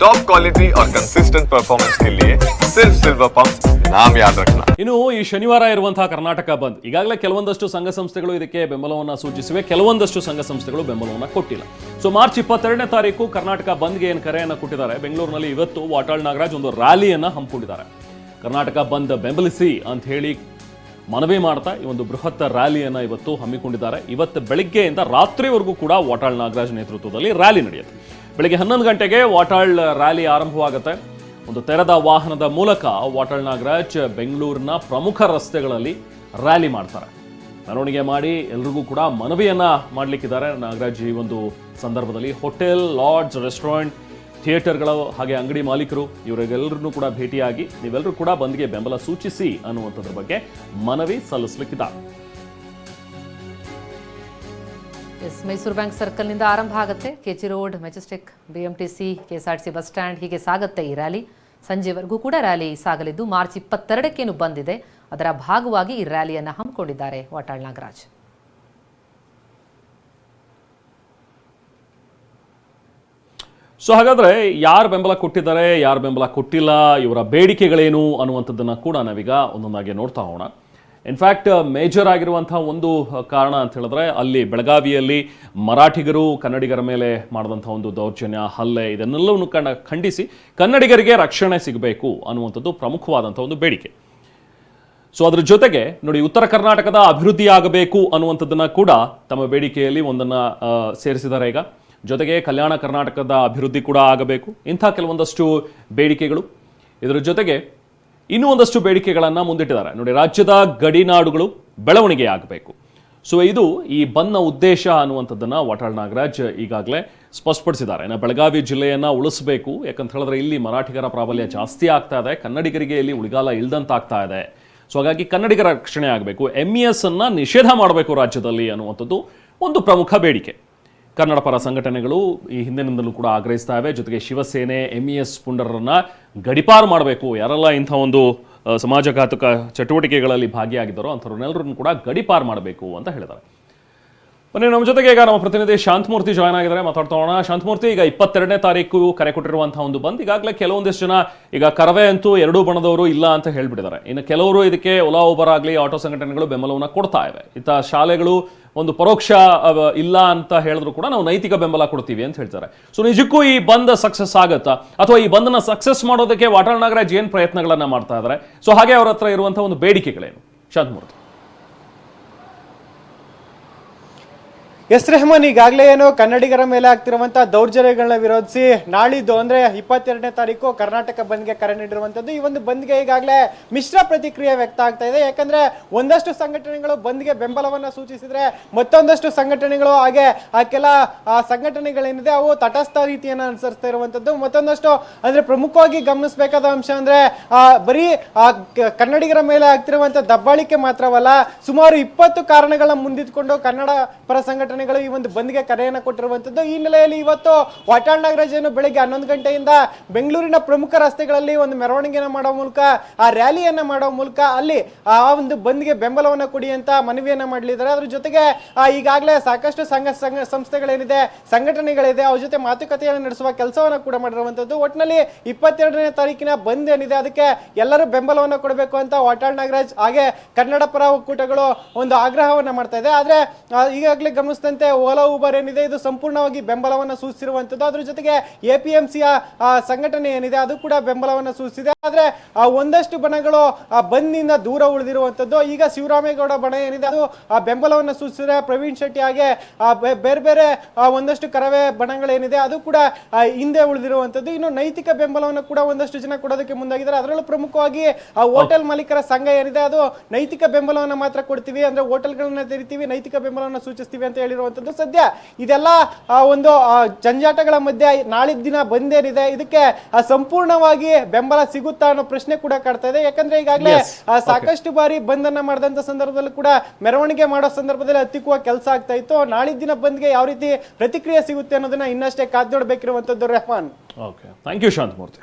Top quality और consistent performance के लिए सिर्फ सिल्वर पंप नाम याद रखना ಇನ್ನು ಈ ಶನಿವಾರ ಇರುವಂತಹ ಕರ್ನಾಟಕ ಬಂದ್ ಈಗಾಗಲೇ ಕೆಲವೊಂದಷ್ಟು ಸಂಘ ಸಂಸ್ಥೆಗಳು ಇದಕ್ಕೆ ಬೆಂಬಲವನ್ನು ಸೂಚಿಸಿವೆ ಕೆಲವೊಂದಷ್ಟು ಸಂಘ ಸಂಸ್ಥೆಗಳು ಬೆಂಬಲವನ್ನು ಕೊಟ್ಟಿಲ್ಲ ಸೊ ಮಾರ್ಚ್ ಇಪ್ಪತ್ತೆರಡನೇ ತಾರೀಕು ಕರ್ನಾಟಕ ಬಂದ್ಗೆ ಏನು ಕರೆಯನ್ನು ಕೊಟ್ಟಿದ್ದಾರೆ ಬೆಂಗಳೂರಿನಲ್ಲಿ ಇವತ್ತು ವಾಟಾಳ್ ನಾಗರಾಜ್ ಒಂದು ರ್ಯಾಲಿಯನ್ನು ಹಮ್ಮಿಕೊಂಡಿದ್ದಾರೆ ಕರ್ನಾಟಕ ಬಂದ್ ಬೆಂಬಲಿಸಿ ಅಂತ ಹೇಳಿ ಮನವಿ ಮಾಡ್ತಾ ಈ ಒಂದು ಬೃಹತ್ ರ್ಯಾಲಿಯನ್ನು ಇವತ್ತು ಹಮ್ಮಿಕೊಂಡಿದ್ದಾರೆ. ಇವತ್ತು ಬೆಳಗ್ಗೆಯಿಂದ ರಾತ್ರಿವರೆಗೂ ಕೂಡ ವಾಟಾಳ್ ನಾಗರಾಜ್ ನೇತೃತ್ವದಲ್ಲಿ ರ್ಯಾಲಿ ನಡೆಯುತ್ತೆ. ಬೆಳಗ್ಗೆ ಹನ್ನೊಂದು ಗಂಟೆಗೆ ವಾಟಾಳ್ ರ್ಯಾಲಿ ಆರಂಭವಾಗುತ್ತೆ. ಒಂದು ತೆರೆದ ವಾಹನದ ಮೂಲಕ ವಾಟಾಳ್ ನಾಗರಾಜ್ ಬೆಂಗಳೂರಿನ ಪ್ರಮುಖ ರಸ್ತೆಗಳಲ್ಲಿ ರ್ಯಾಲಿ ಮಾಡ್ತಾರೆ. ಮೆರವಣಿಗೆ ಮಾಡಿ ಎಲ್ರಿಗೂ ಕೂಡ ಮನವಿಯನ್ನ ಮಾಡಲಿಕ್ಕಿದ್ದಾರೆ. ನಾಗರಾಜ್ ಈ ಒಂದು ಸಂದರ್ಭದಲ್ಲಿ ಹೋಟೆಲ್, ಲಾಡ್ಜ್, ರೆಸ್ಟೋರೆಂಟ್ ಥಿಯೇಟರ್ಗಳು ಹಾಗೆ ಅಂಗಡಿ ಮಾಲೀಕರು ಇವರಿಗೆಲ್ಲರನ್ನೂ ಕೂಡ ಭೇಟಿಯಾಗಿ ನೀವೆಲ್ಲರೂ ಕೂಡ ಬಂದ್ಗೆ ಬೆಂಬಲ ಸೂಚಿಸಿ ಅನ್ನುವಂಥದ್ರ ಬಗ್ಗೆ ಮನವಿ ಸಲ್ಲಿಸಲಿಕ್ಕಿದ್ದಾರೆ ಎಸ್, ಮೈಸೂರು ಬ್ಯಾಂಕ್ ಸರ್ಕಲ್ನಿಂದ ಆರಂಭ ಆಗುತ್ತೆ. KG road, Majestic, BMTC, KSRTC bus stand ಹೀಗೆ ಸಾಗುತ್ತೆ ಈ ರ್ಯಾಲಿ. ಸಂಜೆವರೆಗೂ ಕೂಡ ರ್ಯಾಲಿ ಸಾಗಲಿದ್ದು ಮಾರ್ಚ್ ಇಪ್ಪತ್ತೆರಡಕ್ಕೇನು ಬಂದಿದೆ. ಅದರ ಭಾಗವಾಗಿ ಈ ರ್ಯಾಲಿಯನ್ನು ಹಮ್ಮಿಕೊಂಡಿದ್ದಾರೆ ವಾಟಾಳ್ ನಾಗರಾಜ್. ಸೊ ಹಾಗಾದ್ರೆ ಯಾರು ಬೆಂಬಲ ಕೊಟ್ಟಿದ್ದಾರೆ, ಯಾರು ಬೆಂಬಲ ಕೊಟ್ಟಿಲ್ಲ, ಇವರ ಬೇಡಿಕೆಗಳೇನು ಅನ್ನುವಂಥದ್ದನ್ನು ಕೂಡ ನಾವೀಗ ಒಂದೊಂದಾಗಿ ನೋಡ್ತಾ ಹೋಗೋಣ. ಇನ್ಫ್ಯಾಕ್ಟ್ ಮೇಜರ್ ಆಗಿರುವಂಥ ಒಂದು ಕಾರಣ ಅಂತ ಹೇಳಿದ್ರೆ ಅಲ್ಲಿ ಬೆಳಗಾವಿಯಲ್ಲಿ ಮರಾಠಿಗರು ಕನ್ನಡಿಗರ ಮೇಲೆ ಮಾಡಿದಂಥ ಒಂದು ದೌರ್ಜನ್ಯ, ಹಲ್ಲೆ ಇದನ್ನೆಲ್ಲವನ್ನು ಕಂಡ, ಖಂಡಿಸಿ ಕನ್ನಡಿಗರಿಗೆ ರಕ್ಷಣೆ ಸಿಗಬೇಕು ಅನ್ನುವಂಥದ್ದು ಪ್ರಮುಖವಾದಂಥ ಒಂದು ಬೇಡಿಕೆ. ಸೊ ಅದರ ಜೊತೆಗೆ ನೋಡಿ ಉತ್ತರ ಕರ್ನಾಟಕದ ಅಭಿವೃದ್ಧಿ ಅನ್ನುವಂಥದ್ದನ್ನು ಅನ್ನುವಂಥದ್ದನ್ನ ಕೂಡ ತಮ್ಮ ಬೇಡಿಕೆಯಲ್ಲಿ ಒಂದನ್ನ ಸೇರಿಸಿದ್ದಾರೆ ಈಗ. ಜೊತೆಗೆ ಕಲ್ಯಾಣ ಕರ್ನಾಟಕದ ಅಭಿವೃದ್ಧಿ ಕೂಡ ಆಗಬೇಕು. ಇಂಥ ಕೆಲವೊಂದಷ್ಟು ಬೇಡಿಕೆಗಳು. ಇದರ ಜೊತೆಗೆ ಇನ್ನೂ ಒಂದಷ್ಟು ಬೇಡಿಕೆಗಳನ್ನು ಮುಂದಿಟ್ಟಿದ್ದಾರೆ. ನೋಡಿ, ರಾಜ್ಯದ ಗಡಿನಾಡುಗಳು ಬೆಳವಣಿಗೆ ಆಗಬೇಕು. ಸೊ ಇದು ಈ ಬಂದ್ನ ಉದ್ದೇಶ ಅನ್ನುವಂಥದ್ದನ್ನು ವಾಟಾಳ್ ನಾಗರಾಜ್ ಈಗಾಗಲೇ ಸ್ಪಷ್ಟಪಡಿಸಿದ್ದಾರೆ. ಇನ್ನು ಬೆಳಗಾವಿ ಜಿಲ್ಲೆಯನ್ನು ಉಳಿಸಬೇಕು. ಯಾಕಂತ ಹೇಳಿದ್ರೆ ಇಲ್ಲಿ ಮರಾಠಿಗರ ಪ್ರಾಬಲ್ಯ ಜಾಸ್ತಿ ಆಗ್ತಾ ಇದೆ. ಕನ್ನಡಿಗರಿಗೆ ಇಲ್ಲಿ ಉಳಿಗಾಲ ಇಲ್ದಂತಾಗ್ತಾ ಇದೆ. ಸೊ ಹಾಗಾಗಿ ಕನ್ನಡಿಗರ ರಕ್ಷಣೆ ಆಗಬೇಕು. ಎಂ ಇ ಎಸ್ ಅನ್ನು ನಿಷೇಧ ಮಾಡಬೇಕು ರಾಜ್ಯದಲ್ಲಿ ಅನ್ನುವಂಥದ್ದು ಒಂದು ಪ್ರಮುಖ ಬೇಡಿಕೆ. ಕನ್ನಡ ಪರ ಸಂಘಟನೆಗಳು ಈ ಹಿಂದಿನಿಂದಲೂ ಕೂಡ ಆಗ್ರಹಿಸ್ತಾ ಇವೆ ಜೊತೆಗೆ ಶಿವಸೇನೆ ಎಂ ಇ ಎಸ್ ಪುಂಡರನ್ನ ಗಡಿಪಾರು ಮಾಡಬೇಕು. ಯಾರೆಲ್ಲ ಇಂಥ ಒಂದು ಸಮಾಜಘಾತುಕ ಚಟುವಟಿಕೆಗಳಲ್ಲಿ ಭಾಗಿಯಾಗಿದ್ದಾರೋ ಅಂಥವ್ರನ್ನೆಲ್ಲರನ್ನು ಕೂಡ ಗಡಿಪಾರು ಮಾಡಬೇಕು ಅಂತ ಹೇಳಿದ್ದಾರೆ. ಬನ್ನಿ, ನಮ್ಮ ಜೊತೆಗೆ ಈಗ ನಮ್ಮ ಪ್ರತಿನಿಧಿ ಶಾಂತಮೂರ್ತಿ ಜಾಯ್ನ್ ಆಗಿದ್ದಾರೆ. ಮಾತಾಡ್ತಾ ಹೋಗೋಣ. ಶಾಂತಮೂರ್ತಿ, ಈಗ ಇಪ್ಪತ್ತೆರಡನೇ ತಾರೀಕು ಕರೆ ಕೊಟ್ಟಿರುವಂತಹ ಒಂದು ಬಂದ್ ಈಗಾಗಲೇ ಕೆಲವೊಂದಿಷ್ಟು ಜನ ಈಗ ಕರವೇ ಅಂತೂ ಎರಡೂ ಬಣದವರು ಇಲ್ಲ ಅಂತ ಹೇಳ್ಬಿಟ್ಟಿದ್ದಾರೆ. ಇನ್ನು ಕೆಲವರು ಇದಕ್ಕೆ ಒಲಾ ಉಬರ್ ಆಗಲಿ ಆಟೋ ಸಂಘಟನೆಗಳು ಬೆಂಬಲವನ್ನು ಕೊಡ್ತಾ ಇವೆ. ಇಂಥ ಶಾಲೆಗಳು ಒಂದು ಪರೋಕ್ಷ ಇಲ್ಲ ಅಂತ ಹೇಳಿದ್ರು ಕೂಡ ನಾವು ನೈತಿಕ ಬೆಂಬಲ ಕೊಡ್ತೀವಿ ಅಂತ ಹೇಳ್ತಾರೆ. ಸೊ ನಿಜಕ್ಕೂ ಈ ಬಂದ್ ಸಕ್ಸಸ್ ಆಗುತ್ತಾ? ಅಥವಾ ಈ ಬಂದ್ನ ಸಕ್ಸಸ್ ಮಾಡೋದಕ್ಕೆ ವಾಟಾಳ್ ನಾಗರಾಜ್ ಏನ್ ಪ್ರಯತ್ನಗಳನ್ನ ಮಾಡ್ತಾ ಇದ್ದಾರೆ ಸೊ ಹಾಗೆ ಅವ್ರ ಹತ್ರ ಇರುವಂತಹ ಒಂದು ಬೇಡಿಕೆಗಳೇನು? ಶಾಂತಮೂರ್ತಿ. ಎಸ್ ರೆಹಮಾನ್, ಈಗಾಗಲೇ ಏನು ಕನ್ನಡಿಗರ ಮೇಲೆ ಆಗ್ತಿರುವಂತಹ ದೌರ್ಜನ್ಯಗಳನ್ನ ವಿರೋಧಿಸಿ ನಾಳಿದ್ದು ಅಂದ್ರೆ ಇಪ್ಪತ್ತೆರಡನೇ ತಾರೀಕು ಕರ್ನಾಟಕ ಬಂದ್ಗೆ ಕರೆ ನೀಡಿರುವಂತದ್ದು. ಈ ಒಂದು ಬಂದ್ಗೆ ಈಗಾಗಲೇ ಮಿಶ್ರ ಪ್ರತಿಕ್ರಿಯೆ ವ್ಯಕ್ತ ಆಗ್ತಾ ಇದೆ. ಯಾಕಂದ್ರೆ ಒಂದಷ್ಟು ಸಂಘಟನೆಗಳು ಬಂದ್ಗೆ ಬೆಂಬಲವನ್ನ ಸೂಚಿಸಿದ್ರೆ ಮತ್ತೊಂದಷ್ಟು ಸಂಘಟನೆಗಳು ಹಾಗೆ ಆ ಕೆಲ ಸಂಘಟನೆಗಳೇನಿದೆ ಅವು ತಟಸ್ಥ ರೀತಿಯನ್ನು ಅನುಸರಿಸ್ತಾ ಇರುವಂತದ್ದು. ಮತ್ತೊಂದಷ್ಟು ಅಂದ್ರೆ ಪ್ರಮುಖವಾಗಿ ಗಮನಿಸಬೇಕಾದ ಅಂಶ ಅಂದ್ರೆ, ಆ ಬರೀ ಆ ಕನ್ನಡಿಗರ ಮೇಲೆ ಆಗ್ತಿರುವಂತ ದಬ್ಬಾಳಿಕೆ ಮಾತ್ರವಲ್ಲ, ಸುಮಾರು ಇಪ್ಪತ್ತು ಕಾರಣಗಳನ್ನ ಮುಂದಿಟ್ಕೊಂಡು ಕನ್ನಡ ಪರ ಸಂಘಟನೆಗಳು ಈ ಒಂದು ಬಂದ್ಗೆ ಕರೆಯನ್ನ ಕೊಟ್ಟಿರುವಂತದ್ದು. ಈ ಹಿನ್ನೆಲೆಯಲ್ಲಿ ಇವತ್ತು ವಾಟಾಳ್ ನಾಗರಾಜ್ ಏನು ಬೆಳಗ್ಗೆ ಹನ್ನೊಂದು ಗಂಟೆಯಿಂದ ಬೆಂಗಳೂರಿನ ಪ್ರಮುಖ ರಸ್ತೆಗಳಲ್ಲಿ ಒಂದು ಮೆರವಣಿಗೆನ ಮಾಡೋ ಮೂಲಕ, ಆ ರ್ಯಾಲಿಯನ್ನ ಮಾಡೋ ಮೂಲಕ ಅಲ್ಲಿ ಆ ಒಂದು ಬಂದ್ಗೆ ಬೆಂಬಲವನ್ನ ಕೊಡಿ ಅಂತ ಮನವಿಯನ್ನ ಮಾಡಲಿದ್ದಾರೆ. ಅದ್ರ ಜೊತೆಗೆ ಈಗಾಗಲೇ ಸಾಕಷ್ಟು ಸಂಘ ಸಂಘ, ಸಂಸ್ಥೆಗಳೇನಿದೆ, ಸಂಘಟನೆಗಳಿದೆ, ಅವ್ರ ಜೊತೆ ಮಾತುಕತೆಯನ್ನು ನಡೆಸುವ ಕೆಲಸವನ್ನ ಕೂಡ ಮಾಡಿರುವಂತದ್ದು. ಒಟ್ಟಿನಲ್ಲಿ ಇಪ್ಪತ್ತೆರಡನೇ ತಾರೀಕಿನ ಬಂದ್ ಏನಿದೆ, ಅದಕ್ಕೆ ಎಲ್ಲರೂ ಬೆಂಬಲವನ್ನ ಕೊಡಬೇಕು ಅಂತ ವಾಟಾಳ್ ನಾಗರಾಜ್, ಹಾಗೆ ಕನ್ನಡ ಪರ ಒಕ್ಕೂಟಗಳು ಒಂದು ಆಗ್ರಹವನ್ನ ಮಾಡ್ತಾ ಇದೆ. ಆದ್ರೆ ಈಗಾಗಲೇ ಈಗಾಗಲೇ ಗಮನಿಸಿದಂತೆ ಓಲಾ ಉಬರ್ ಏನಿದೆ, ಇದು ಸಂಪೂರ್ಣವಾಗಿ ಬೆಂಬಲವನ್ನ ಸೂಚಿಸಿರುವಂತದ್ದು ಅದ್ರ ಜೊತೆಗೆ ಎ ಪಿ ಎಂ ಸಿಯ ಸಂಘಟನೆ ಏನಿದೆ, ಅದು ಕೂಡ ಬೆಂಬಲವನ್ನ ಸೂಚಿಸಿದೆ. ಆದ್ರೆ ಒಂದಷ್ಟು ಬಣಗಳು ಬಂದ್ನಿಂದ ದೂರ ಉಳಿದಿರುವಂತದ್ದು ಈಗ ಶಿವರಾಮೇಗೌಡ ಬಣ ಏನಿದೆ, ಅದು ಬೆಂಬಲವನ್ನ ಸೂಚಿಸಿದ್ರೆ ಪ್ರವೀಣ್ ಶೆಟ್ಟಿ ಹಾಗೆ ಬೇರೆ ಬೇರೆ ಒಂದಷ್ಟು ಕರವೇ ಬಣಗಳೇನಿದೆ, ಅದು ಕೂಡ ಹಿಂದೆ ಉಳಿದಿರುವಂತದ್ದು ಇನ್ನು ನೈತಿಕ ಬೆಂಬಲವನ್ನು ಕೂಡ ಒಂದಷ್ಟು ಜನ ಕೊಡೋದಕ್ಕೆ ಮುಂದಾಗಿದ್ದಾರೆ. ಅದರಲ್ಲೂ ಪ್ರಮುಖವಾಗಿ ಹೋಟೆಲ್ ಮಾಲೀಕರ ಸಂಘ ಏನಿದೆ, ಅದು ನೈತಿಕ ಬೆಂಬಲವನ್ನು ಮಾತ್ರ ಕೊಡ್ತೀವಿ. ಅಂದ್ರೆ ಹೋಟೆಲ್ಗಳನ್ನ ತೆರಿತೀವಿ, ನೈತಿಕ ಬೆಂಬಲವನ್ನು ಸೂಚಿಸ್ತೀವಿ ಅಂತ ಹೇಳಿರುವಂತದ್ದು ಸದ್ಯ ಇದೆಲ್ಲ ಒಂದು ಜಂಜಾಟಗಳ ಮಧ್ಯೆ ನಾಳಿದ ದಿನ ಬಂದೇನಿದೆ ಇದಕ್ಕೆ ಸಂಪೂರ್ಣವಾಗಿ ಬೆಂಬಲ ಸಿಗುತ್ತಾ ಅನ್ನೋ ಪ್ರಶ್ನೆ ಕೂಡ ಕಾಡ್ತಾ ಇದೆ. ಯಾಕಂದ್ರೆ ಈಗಾಗಲೇ ಸಾಕಷ್ಟು ಬಾರಿ ಬಂದನ್ನ ಮಾಡಿದಂತ ಸಂದರ್ಭದಲ್ಲಿ ಕೂಡ ಮೆರವಣಿಗೆ ಮಾಡೋ ಸಂದರ್ಭದಲ್ಲಿ ಹತ್ತಿಕ್ಕುವ ಕೆಲಸ ಆಗ್ತಾ ಇತ್ತು. ನಾಳಿದ ದಿನ ಬಂದ್ಗೆ ಯಾವ ರೀತಿ ಪ್ರತಿಕ್ರಿಯೆ ಸಿಗುತ್ತೆ ಅನ್ನೋದನ್ನ ಇನ್ನಷ್ಟೇ ಕಾದ್ ನೋಡ್ಬೇಕಿರುವಂತದ್ದು Rehman. Okay thank you Shanthamurthy.